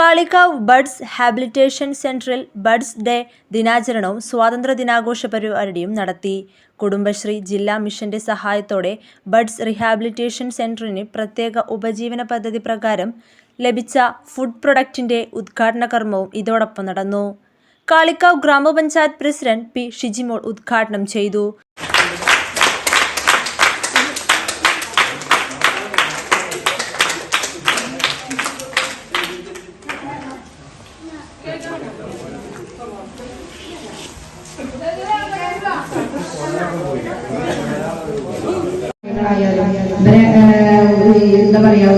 Kalikavu buds habilitation സെന്ററിൽ buds day ദിനാചരണവും സ്വാതന്ത്ര്യ ദിനാഘോഷ പരിപാടിയും നടത്തി. കുടുംബശ്രീ ജില്ലാ മിഷന്റെ സഹായത്തോടെ ബഡ്സ് റീഹാബിലിറ്റേഷൻ സെന്ററിന് പ്രത്യേക ഉപജീവന പദ്ധതി പ്രകാരം ലഭിച്ച ഫുഡ് പ്രൊഡക്റ്റിന്റെ ഉദ്ഘാടന കർമ്മവും ഇതോടൊപ്പം നടന്നു. കാളിക്കാവ് ഗ്രാമപഞ്ചായത്ത് പ്രസിഡന്റ് പി ഷിജിമോൾ ഉദ്ഘാടനം ചെയ്തു. എന്താ പറയാ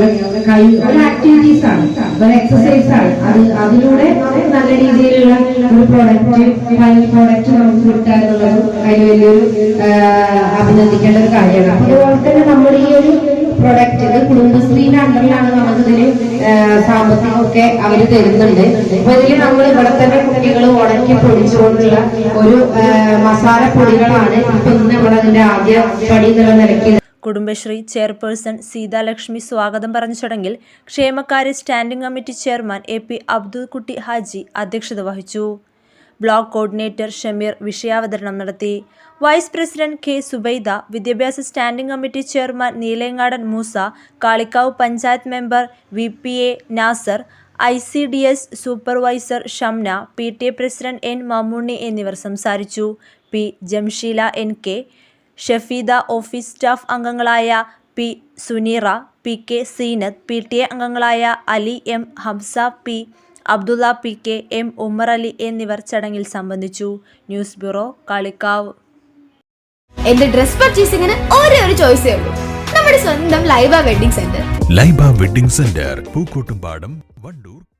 കൈ ഒരു ആക്ടിവിറ്റീസ് ആണ്. ഒരു എക്സസൈസ് ആണ്. അത് അതിലൂടെ നല്ല രീതിയിലുള്ള ഒരു പ്രോഡക്റ്റ് ഫൈനൽ പ്രോഡക്റ്റ് നമുക്ക് കിട്ടുക എന്നുള്ളത് അതിൽ വലിയൊരു അഭിനന്ദിക്കേണ്ട ഒരു കാര്യമാണ്. അതുപോലെ തന്നെ നമ്മുടെ ഈ ഒരു പ്രൊഡക്റ്റ് ഇത് കുടുംബശ്രീന്റെ അണ്ടറിലാണ് നമുക്കിതിന് സാമ്പത്തികമൊക്കെ അവർ തരുന്നുണ്ട്. അപ്പൊ ഇതിൽ നമ്മൾ ഇവിടെ തന്നെ കുട്ടികൾ ഉണക്കി പൊടിച്ചുകൊണ്ടുള്ള ഒരു മസാല പൊടികളാണ് ഇപ്പൊ ഇന്ന് നമ്മൾ അതിന്റെ ആദ്യ പടി എന്നുള്ള കുടുംബശ്രീ ചെയർപേഴ്സൺ സീതാലക്ഷ്മി സ്വാഗതം പറഞ്ഞ ചടങ്ങിൽ ക്ഷേമകാര്യ standing committee chairman A P Abdul Kutty Haji അധ്യക്ഷത വഹിച്ചു. ബ്ലോക്ക് കോർഡിനേറ്റർ ഷമീർ വിഷയാവതരണം നടത്തി. വൈസ് പ്രസിഡന്റ് കെ സുബൈദ വിദ്യാഭ്യാസ standing committee chairman Neelengadan Moosa Kalikavu panchayat member V P A Nasar I C D S supervisor Shamna P T A president N Mammuni എന്നിവർ സംസാരിച്ചു. P Jamsheela N K Shafeeda office staff അംഗങ്ങളായ P Suneera P K Seenath P T A അംഗങ്ങളായ Ali M Hamsa P Abdulla P K M Ummer Ali എന്നിവർ ചടങ്ങിൽ സംബന്ധിച്ചു. News bureau Kalikavu. എന്റെ dress പർച്ചേസിംഗിന് ഒരേ ഒരു ചോയ്സേ ഉള്ളൂ. നമ്മുടെ സ്വന്തം Laiba wedding centre. Laiba wedding centre Pookkottumpadam Wandoor